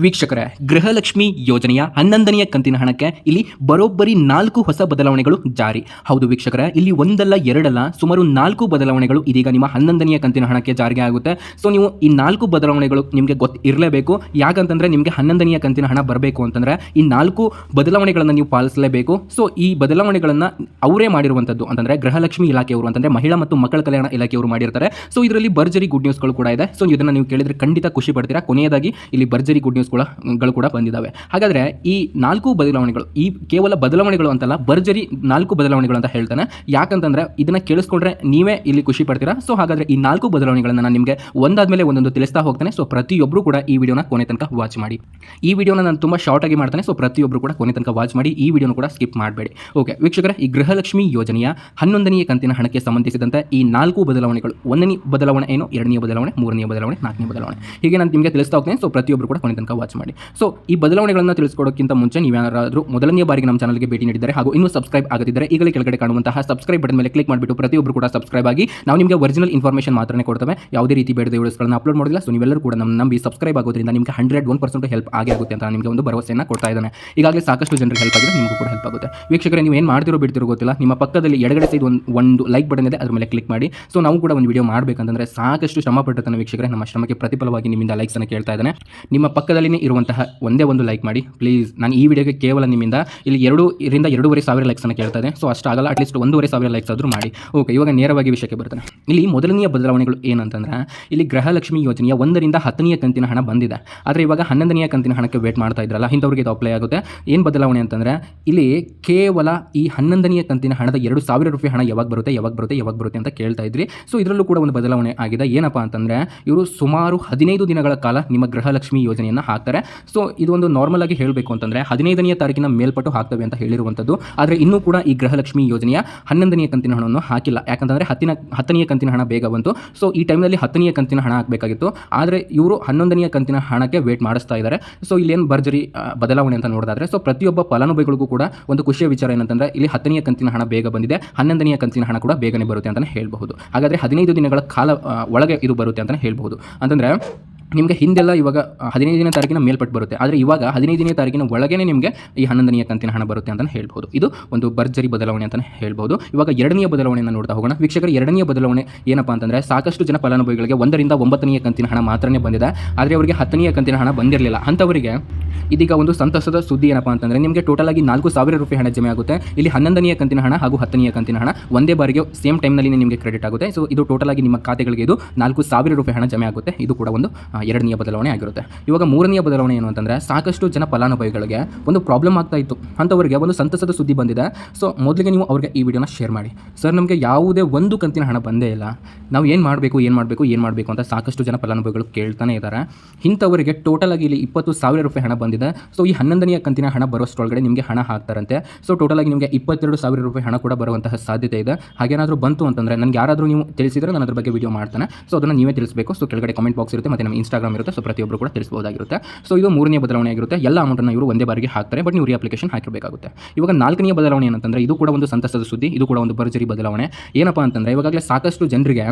ವೀಕ್ಷಕರೇ, ಗೃಹಲಕ್ಷ್ಮಿ ಯೋಜನೆಯ ಹನ್ನೊಂದನೆಯ ಕಂತಿನ ಹಣಕ್ಕೆ ಇಲ್ಲಿ ಬರೋಬ್ಬರಿ ನಾಲ್ಕು ಹೊಸ ಬದಲಾವಣೆಗಳು ಜಾರಿ. ಹೌದು ವೀಕ್ಷಕರೇ, ಇಲ್ಲಿ ಒಂದಲ್ಲ ಎರಡಲ್ಲ ಸುಮಾರು ನಾಲ್ಕು ಬದಲಾವಣೆಗಳು ಇದೀಗ ನಿಮ್ಮ ಹನ್ನೊಂದನೆಯ ಕಂತಿನ ಹಣಕ್ಕೆ ಜಾರಿಗೆ ಆಗುತ್ತೆ. ಸೊ ನೀವು ಈ ನಾಲ್ಕು ಬದಲಾವಣೆಗಳು ನಿಮಗೆ ಗೊತ್ತು ಇರಲೇಬೇಕು. ಯಾಕಂತಂದ್ರೆ ನಿಮಗೆ ಹನ್ನೊಂದನೆಯ ಕಂತಿನ ಹಣ ಬರಬೇಕು ಅಂತಂದ್ರೆ ಈ ನಾಲ್ಕು ಬದಲಾವಣೆಗಳನ್ನು ನೀವು ಪಾಲಿಸಲೇಬೇಕು. ಸೊ ಈ ಬದಲಾವಣೆಗಳನ್ನು ಅವರೇ ಮಾಡಿರುವಂಥದ್ದು ಅಂತಂದ್ರೆ ಗೃಹಲಕ್ಷ್ಮಿ ಇಲಾಖೆಯವರು ಅಂತಂದ್ರೆ ಮಹಿಳಾ ಮತ್ತು ಮಕ್ಕಳ ಕಲ್ಯಾಣ ಇಲಾಖೆಯವರು ಮಾಡಿರ್ತಾರೆ. ಸೊ ಇದರಲ್ಲಿ ಭರ್ಜರಿ ಗುಡ್ ನ್ಯೂಸ್ಗಳು ಕೂಡ ಇದೆ. ಸೊ ಇದನ್ನು ನೀವು ಕೇಳಿದ್ರೆ ಖಂಡಿತ ಖುಷಿ ಪಡ್ತೀರಾ. ಕೊನೆಯದಾಗಿ ಇಲ್ಲಿ ಭರ್ಜರಿ ಗುಡ್ ನ್ಯೂಸ್ಗಳ ಗಳು ಕೂಡ ಬಂದಿದ್ದಾವೆ ಹಾಗಾದ್ರೆ ಈ ನಾಲ್ಕು ಬದಲಾವಣೆಗಳು, ಈ ಕೇವಲ ಬದಲಾವಣೆಗಳು ಅಂತಲ್ಲ, ಭರ್ಜರಿ ನಾಲ್ಕು ಬದಲಾವಣೆಗಳು ಅಂತ ಹೇಳ್ತಾನೆ. ಯಾಕಂತಂದ್ರೆ ಇದನ್ನು ಕೇಳಿಸ್ಕೊಂಡ್ರೆ ನೀವೇ ಇಲ್ಲಿ ಖುಷಿ ಪಡ್ತೀರಾ? ಸೊ ಹಾಗಾದರೆ ಈ ನಾಲ್ಕು ಬದಲಾವಣೆಗಳನ್ನು ನಾನು ನಿಮಗೆ ಒಂದಾದ್ಮೇಲೆ ಒಂದೊಂದು ತಿಳಿಸ್ತಾ ಹೋಗ್ತಾನೆ. ಸೊ ಪ್ರತಿಯೊಬ್ಬರು ಕೂಡ ಈ ವಿಡಿಯೋನ ಕೊನೆ ತನಕ ವಾಚ್ ಮಾಡಿ. ಈ ವಿಡಿಯೋನ ನಾನು ತುಂಬ ಶಾರ್ಟ್ ಆಗಿ ಮಾಡ್ತಾನೆ. ಸೊ ಪ್ರತಿಯೊಬ್ಬರು ಕೂಡ ಕೊನೆ ತನಕ ವಾಚ್ ಮಾಡಿ, ಈ ವಿಡಿಯೋನ ಕೂಡ ಸ್ಕಿಪ್ ಮಾಡಬೇಡಿ. ಓಕೆ ವೀಕ್ಷಕರ, ಈ ಗೃಹಲಕ್ಷ್ಮಿ ಯೋಜನೆಯ ಹನ್ನೊಂದನೆಯ ಕಂತಿನ ಹಣಕ್ಕೆ ಸಂಬಂಧಿಸಿದಂತೆ ಈ ನಾಲ್ಕು ಬದಲಾವಣೆಗಳು, ಒಂದನೇ ಬದಲಾವಣೆ ಏನು ಎರಡನೇ ಬದಲಾವಣೆ ಮೂರನೇ ಬದಲಾವಣೆ, ನಾಲ್ಕನೇ ಬದಲಾವಣೆ. ಹೀಗೆ ನಾನು ನಿಮಗೆ ತಿಳಿಸ್ತಾ ಹೋಗ್ತೇನೆ. ಸೊ ಪ್ರತಿಯೊಬ್ಬರು ಕೂಡ ಕೊನೆ ತನಕ ವಾಚ್ ಮಾಡಿ. ಸೊ ಈ ಬದಲಾವಣೆಗಳನ್ನು ತಿಳಿಸ್ಕೊಡೋಕ್ಕಿಂತ ಮುಂಚೆ ನೀವು ಯಾರಾದರೂ ಮೊದಲನೇ ಬಾರಿಗೆ ನಮ್ಮ ಚಾನಲ್ಗೆ ಭೇಟಿ ನೀಡಿದ್ದಾರೆ ಹಾಗೂ ಇನ್ನೂ ಸಬ್ಸ್ಕ್ರೈಬ್ ಆಗದಿದ್ದರೆ ಈಗಲೇ ಕೆಳಗಡೆ ಕಾಣುವಂತಹ ಸಬ್ಸ್ಕ್ರೈಬ್ ಬಟನ್ ಮೇಲೆ ಕ್ಲಿಕ್ ಮಾಡಿಬಿಟ್ಟು ಪ್ರತಿಯೊಬ್ಬರು ಕೂಡ ಸಬ್ಸ್ಕ್ರೈಬ್ ಆಗಿ ನಾವು ನಿಮಗೆ ಒರಿಜಿನಲ್ ಇನ್ಫಾರ್ಮೇಷನ್ ಮಾತ್ರನೇ ಕೊಡ್ತೇವೆ. ಯಾವುದೇ ರೀತಿ ಬೇಡದ ವಿಡಿಯೋಸ್ಗಳನ್ನು ಅಪ್ಲೋಡ್ ಮಾಡಿಲ್ಲ ಸೊ ನೀವೆಲ್ಲರೂ ಕೂಡ ನಮ್ಮ ನಂಬಿ ಸಬ್ಸ್ಕ್ರೈಬ್ ಆಗೋದ್ರಿಂದ ನಿಮಗೆ ಹಂಡ್ರೆಡ್ ಒನ್ ಪರ್ಸೆಂಟ್ ಹೆಲ್ಪ್ ಆಗಿ ಆಗುತ್ತೆ ಅಂತ ನಿಮಗೆ ಒಂದು ಭರವಸೆಯನ್ನು ಕೊಡ್ತಾ ಇದ್ದಾನೆ. ಈಗಾಗಲೇ ಸಾಕಷ್ಟು ಜನರಿಗೆ ಹೆಲ್ಪ್ ಆಗಿದೆ. ನಿಮಗೂ ಕೂಡ ಹೆಲ್ಪ್ ಆಗುತ್ತೆ. ವೀಕ್ಷಕರೇ, ನೀವು ಏನು ಮಾಡ್ತಿರೋ ಬಿಡ್ತಿರೋ ಗೊತ್ತಿಲ್ಲ. ನಿಮ್ಮ ಪಕ್ಕದಲ್ಲಿ ಎಡಗಡೆ ಸೈಡ್ ಒಂದು ಒಂದು ಲೈಕ್ ಬಟನ್ ಇದೆ. ಅದ್ರ ಮೇಲೆ ಕ್ಲಿಕ್ ಮಾಡಿ. ಸೊ ನಾವು ಕೂಡ ಒಂದು ವಿಡಿಯೋ ಮಾಡಬೇಕಂತಂದ್ರೆ ಸಾಕಷ್ಟು ಶ್ರಮ ಪಟ್ಟಿರ್ತಾನೆ ವೀಕ್ಷಕರೇ. ನಮ್ಮ ಶ್ರಮಕ್ಕೆ ಪ್ರತಿಫಲವಾಗಿ ನಿಮ್ಮಿಂದ ಲೈಕ್ಸ್ ಅನ್ನು ಕೇಳ್ತಾ ಇದ್ದಾನೆ. ನಿಮ್ಮ ಪಕ್ಕದಲ್ಲಿನೇ ಇರುವಂತಹ ಒಂದೇ ಒಂದು ಲೈಕ್ ಮಾಡಿ. ಪ್ಲೀಸ್, ನಾನು ಈ ವಿಡಿಯೋಗೆ ಕೇವಲ ನಿಮ್ಮಿಂದ ಇಲ್ಲಿ ಎರಡು ಇದರಿಂದ ಎರಡೂವರೆ ಸಾವಿರ ಲೈಕ್ಸ್ ಅನ್ನು ಕೇಳ್ತಾ ಇದೆ ಸೊ ಅಷ್ಟಾಗಲ್ಲ ಅಟ್ಲೀಸ್ಟ್ ಒಂದೂವರೆ ಸಾವಿರ ಲೈಕ್ಸ್ ಆದರೂ ಮಾಡಿ. ಓಕೆ ಇವಾಗ ನೇರವಾಗಿ ವಿಷಯಕ್ಕೆ ಬರ್ತಾನೆ. ಇಲ್ಲಿ ಮೊದಲನೆಯ ಬದಲಾವಣೆಗಳು ಏನಂತಂದ್ರೆ, ಇಲ್ಲಿ ಗೃಹಲಕ್ಷ್ಮಿ ಯೋಜನೆಯ ಒಂದರಿಂದ ಹತ್ತನೆಯ ಕಂತಿನ ಹಣ ಬಂದಿದೆ. ಆದರೆ ಇವಾಗ ಹನ್ನೊಂದನೆಯ ಕಂತಿನ ಹಣಕ್ಕೆ ವೇಟ್ ಮಾಡ್ತಾ ಇದ್ರಲ್ಲ, ಇಂಥವ್ರಿಗೆ ಇದು ಅಪ್ಲೈ ಆಗುತ್ತೆ. ಏನು ಬದಲಾವಣೆ ಅಂತಂದ್ರೆ, ಇಲ್ಲಿ ಕೇವಲ ಈ ಹನ್ನೊಂದನೆಯ ಕಂತಿನ ಹಣದ ಎರಡು ಸಾವಿರ ರೂಪಾಯಿ ಹಣ ಯಾವಾಗ ಬರುತ್ತೆ ಯಾವಾಗ ಬರುತ್ತೆ ಯಾವಾಗ ಬರುತ್ತೆ ಅಂತ ಕೇಳ್ತಾ ಇದ್ರಿ. ಸೊ ಇದರಲ್ಲೂ ಕೂಡ ಒಂದು ಬದಲಾವಣೆ ಆಗಿದೆ. ಏನಪ್ಪ ಅಂತಂದ್ರೆ, ಇವರು ಸುಮಾರು ಹದಿನೈದು ದಿನಗಳ ಕಾಲ ನಿಮ್ಮ ಗೃಹಲಕ್ಷ್ಮಿ ಯೋಜನೆಯನ್ನು ಹಾಕ್ತಾರೆ. ಸೊ ಇದೊಂದು ನಾರ್ಮಲ್ ಆಗಿ ಹೇಳಬೇಕು ಅಂತಂದ್ರೆ ಹದಿನೈದನೆಯ ತಾರೀಕಿನ ಮೇಲ್ಪಟ್ಟು ಹಾಕ್ತವೆ ಅಂತ ಹೇಳಿರುವಂಥದ್ದು ಆದರೆ ಇನ್ನೂ ಕೂಡ ಈ ಗೃಹಲಕ್ಷ್ಮಿ ಯೋಜನೆಯ ಹನ್ನೊಂದನೆಯ ಕಂತಿನ ಹಣವನ್ನು ಹಾಕಿಲ್ಲ. ಯಾಕಂತಂದರೆ ಹತ್ತಿನ, ಹತ್ತನೆಯ ಕಂತಿನ ಹಣ ಬೇಗ ಬಂತು. ಸೊ ಈ ಟೈಮ್ನಲ್ಲಿ ಹತ್ತನೆಯ ಕಂತಿನ ಹಣ ಹಾಕಬೇಕಾಗಿತ್ತು. ಆದರೆ ಇವರು ಹನ್ನೊಂದನೆಯ ಕಂತಿನ ಹಣಕ್ಕೆ ವೇಟ್ ಮಾಡಿಸ್ತಾ ಇದ್ದಾರೆ ಸೊ ಇಲ್ಲೇನು ಭರ್ಜರಿ ಬದಲಾವಣೆ ಅಂತ ನೋಡಿದ್ರೆ ಸೊ ಪ್ರತಿಯೊಬ್ಬ ಫಲಾನುಭವಿಗಳಿಗೂ ಕೂಡ ಒಂದು ಖುಷಿಯ ವಿಚಾರ ಏನಂತಂದ್ರೆ ಇಲ್ಲಿ ಹತ್ತನೆಯ ಕಂತಿನ ಹಣ ಬೇಗ ಬಂದಿದೆ. ಹನ್ನೊಂದನೆಯ ಕಂತಿನ ಹಣ ಕೂಡ ಬೇಗನೆ ಬರುತ್ತೆ ಅಂತಲೇ ಹೇಳಬಹುದು. ಹಾಗಾದ್ರೆ ಹದಿನೈದು ದಿನಗಳ ಕಾಲ ಒಳಗೆ ಇದು ಬರುತ್ತೆ ಅಂತಲೇ ಹೇಳಬಹುದು. ಅಂತಂದ್ರೆ ನಿಮಗೆ ಹಿಂದೆಲ್ಲ ಇವಾಗ ಹದಿನೈದನೇ ತಾರೀಕಿನ ಮೇಲ್ಪಟ್ಟು ಬರುತ್ತೆ. ಆದರೆ ಇವಾಗ ಹದಿನೈದನೇ ತಾರೀಕಿನ ಒಳಗೇ ನಿಮಗೆ ಈ ಹನ್ನೊಂದನೆಯ ಕಂತಿನ ಹಣ ಬರುತ್ತೆ ಅಂತಲೇ ಹೇಳ್ಬೋದು. ಇದು ಒಂದು ಭರ್ಜರಿ ಬದಲಾವಣೆ ಅಂತಲೇ ಹೇಳ್ಬೋದು. ಇವಾಗ ಎರಡನೇ ಬದಲಾವಣೆಯನ್ನು ನೋಡ್ತಾ ಹೋಗೋಣ. ವೀಕ್ಷಕರು ಎರಡನೇ ಬದಲಾವಣೆ ಏನಪ್ಪ ಅಂತಂದರೆ ಸಾಕಷ್ಟು ಜನ ಫಲಾನುಭವಿಗಳಿಗೆ ಒಂದರಿಂದ ಒಂಬತ್ತನೆಯ ಕಂತಿನ ಹಣ ಮಾತ್ರನೇ ಬಂದಿದೆ. ಆದರೆ ಅವರಿಗೆ ಹತ್ತನೆಯ ಕಂತಿನ ಹಣ ಬಂದಿರಲಿಲ್ಲ. ಅಂಥವರಿಗೆ ಇದೀಗ ಒಂದು ಸಂತಸದ ಸುದ್ದಿ ಏನಪ್ಪ ಅಂತಂದರೆ ನಿಮಗೆ ಟೋಟಲ್ ಆಗಿ ನಾಲ್ಕು ಸಾವಿರ ರೂಪಾಯಿ ಹಣ ಜಮೆ ಆಗುತ್ತೆ. ಇಲ್ಲಿ ಹನ್ನೊಂದನೆಯ ಕಂತಿನ ಹಣ ಹಾಗೂ ಹತ್ತನೆಯ ಕಂತಿನ ಹಣ ಒಂದೇ ಬಾರಿಗೆ ಸೇಮ್ ಟೈಮ್ನಲ್ಲಿ ನಿಮಗೆ ಕ್ರೆಡಿಟ್ ಆಗುತ್ತೆ. ಸೊ ಇದು ಟೋಟಲ್ ಆಗಿ ನಿಮ್ಮ ಖಾತೆಗಳಿಗೆ ಇದು ನಾಲ್ಕು ಸಾವಿರ ರೂಪಾಯಿ ಹಣ ಜಮೆ ಆಗುತ್ತೆ. ಇದು ಕೂಡ ಒಂದು ಎರಡನೆಯ ಬದಲಾವಣೆ ಆಗಿರುತ್ತೆ. ಇವಾಗ ಮೂರನೆಯ ಬದಲಾವಣೆ ಏನು ಅಂತಂದರೆ ಸಾಕಷ್ಟು ಜನ ಫಲಾನುಭವಿಗಳಿಗೆ ಒಂದು ಪ್ರಾಬ್ಲಮ್ ಆಗ್ತಾ ಇತ್ತು. ಅಂಥವರಿಗೆ ಒಂದು ಸಂತಸದ ಸುದ್ದಿ ಬಂದಿದೆ. ಸೊ ಮೊದಲಿಗೆ ನೀವು ಅವ್ರಿಗೆ ಈ ವಿಡಿಯೋನ ಶೇರ್ ಮಾಡಿ. ಸರ್ ನಮಗೆ ಯಾವುದೇ ಒಂದು ಕಂತಿನ ಹಣ ಬಂದೇ ಇಲ್ಲ. ನಾವು ಏನು ಮಾಡಬೇಕು ಏನು ಮಾಡಬೇಕು ಏನು ಮಾಡಬೇಕು ಅಂತ ಸಾಕಷ್ಟು ಜನ ಫಲಾನುಭವಿಗಳು ಕೇಳ್ತಾನೆ ಇದ್ದಾರೆ. ಇಂಥವರಿಗೆ ಟೋಟಲ್ ಆಗಿ ಇಲ್ಲಿ ಇಪ್ಪತ್ತು ಸಾವಿರ ರೂಪಾಯಿ ಹಣ ಬಂದಿದೆ. ಸೊ ಈ ಹನ್ನೊಂದನೆಯ ಕಂತಿನ ಹಣ ಬರೋಷ್ಟರೊಳಗಡೆ ನಿಮಗೆ ಹಣ ಹಾಕ್ತಾರಂತೆ. ಸೊ ಟೋಟಲ್ ಆಗಿ ನಿಮಗೆ ಇಪ್ಪತ್ತೆರಡು ಸಾವಿರ ರೂಪಾಯಿ ಹಣ ಕೂಡ ಬರುವಂತಹ ಸಾಧ್ಯತೆ ಇದೆ. ಹಾಗೇನಾದರೂ ಬಂತು ಅಂತಂದರೆ ನನಗೆ ಯಾರಾದರೂ ನೀವು ತಿಳಿಸಿದರೆ ನಾನು ಅದ್ರ ಬಗ್ಗೆ ವಿಡಿಯೋ ಮಾಡ್ತಾನೆ. ಸೊ ಅದನ್ನು ನೀವೇ ತಿಳಿಸಬೇಕು. ಸೊ ಕೆಳಗಡೆ ಕಮೆಂಟ್ ಬಾಕ್ಸ್ ಇರುತ್ತೆ ಮತ್ತು ನಮ್ಮ ಇನ್ಸ್ಟಾಗ್ರಾಮ್ ಇರುತ್ತೆ ಸೊ ಪ್ರತಿಯೊಬ್ಬರು ಕೂಡ ತಿಳಿಸಬಹುದಾಗಿರುತ್ತೆ. ಸೊ ಇದು ಮೂರನೇ ಬದಲಾವಣೆ ಆಗಿರುತ್ತೆ. ಎಲ್ಲ ಅಮೌಂಟನ್ನು ಇವರು ಒಂದೇ ಬಾರಿಗೆ ಹಾಕ್ತಾರೆ ಬಟ್ ನೀವು ರೀ ಅಪ್ಲಿಕೇಶನ್ ಹಾಕಿರಬೇಕಾಗುತ್ತೆ. ಇವಾಗ ನಾಲ್ಕನೇ ಬದಲಾವಣೆ ಏನಂತಂದ್ರೆ, ಇದು ಕೂಡ ಒಂದು ಸಂತಸದ ಸುದ್ದಿ, ಇದು ಕೂಡ ಒಂದು ಭರ್ಜರಿ ಬದಲಾವಣೆ. ಏನಪ್ಪ ಅಂತಂದರೆ ಇವಾಗಲೇ ಸಾಕಷ್ಟು ಜನರಿಗೆ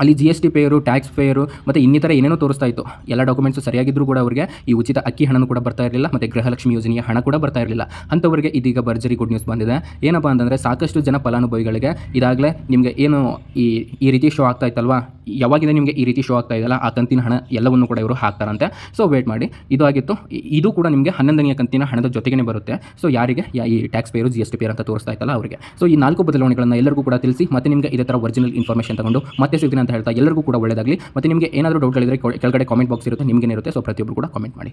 ಅಲ್ಲಿ G S T payer tax payer ಮತ್ತು ಇನ್ನಿತರ ಏನೇನೋ ತೋರಿಸ್ತಾ ಇತ್ತು. ಎಲ್ಲ ಡಾಕ್ಯುಮೆಂಟ್ಸ್ ಸರಿಯಾಗಿದ್ದರೂ ಕೂಡ ಅವರಿಗೆ ಈ ಉಚಿತ ಅಕ್ಕಿ ಹಣನೂ ಕೂಡ ಬರ್ತಾ ಇರಲಿಲ್ಲ, ಮತ್ತು ಗೃಹಲಕ್ಷ್ಮಿ ಯೋಜನೆಯ ಹಣ ಕೂಡ ಬರ್ತಾ ಇರಲಿಲ್ಲ. ಅಂಥವರಿಗೆ ಇದೀಗ ಭರ್ಜರಿ ಗುಡ್ ನ್ಯೂಸ್ ಬಂದಿದೆ. ಏನಪ್ಪ ಅಂತಂದರೆ ಸಾಕಷ್ಟು ಜನ ಫಲಾನುಭವಿಗಳಿಗೆ ಇದಾಗಲೇ ನಿಮಗೆ ಏನು ಈ ಈ ರೀತಿ ಶೋ ಆಗ್ತಾ ಇತ್ತಲ್ವಾ? ಯಾವಾಗಿಂದ ನಿಮಗೆ ಈ ರೀತಿ ಶೋ ಆಗ್ತಾ ಇದೆಯಲ್ಲ, ಆ ಕಂತಿನ ಹಣ ಎಲ್ಲವನ್ನು ಕೂಡ ಇವರು ಹಾಕ್ತಾರಂತೆ. ಸೊ ವೇಟ್ ಮಾಡಿ. ಇದು ಆಗಿತ್ತು. ಇದು ಕೂಡ ನಿಮಗೆ ಹನ್ನೊಂದನೆಯ ಕಂತಿನ ಹಣದ ಜೊತೆಗೇ ಬರುತ್ತೆ. ಸೊ ಯಾರಿಗೆ? ಈ tax payer G S T payer ಅಂತ ತೋರಿಸ್ತಾ ಇತ್ತಲ್ಲ ಅವರಿಗೆ. ಸೊ ಈ ನಾಲ್ಕು ಬದಲಾವಣೆಗಳನ್ನು ಎಲ್ಲರಿಗೂ ಕೂಡ ತಿಳಿಸಿ, ಮತ್ತೆ ನಿಮಗೆ ಇದೇ ಥರ ಒರಿಜಿನಲ್ ಇನ್ಫಾರ್ಮೇಷನ್ ತಗೊಂಡು ಮತ್ತೆ ಸಿಗ್ತೀನಿ ಅಂತ ಹೇಳ್ತಾ ಎಲ್ಲರಿಗೂ ಕೂಡ ಒಳ್ಳೆಯದಾಗಲಿ ಮತ್ತು ನಿಮಗೆ ಏನಾದರೂ ಡೌಟ್ಗಳಿದ್ರೆ ಕೆಳಗಡೆ ಕಾಮೆಂಟ್ ಬಾಕ್ಸ್ ಇರುತ್ತೆ, ನಿಮಗೇನಿರುತ್ತೆ ಸೊ ಪ್ರತಿಯೊಬ್ಬರು ಕೂಡ ಕಾಮೆಂಟ್ ಮಾಡಿ.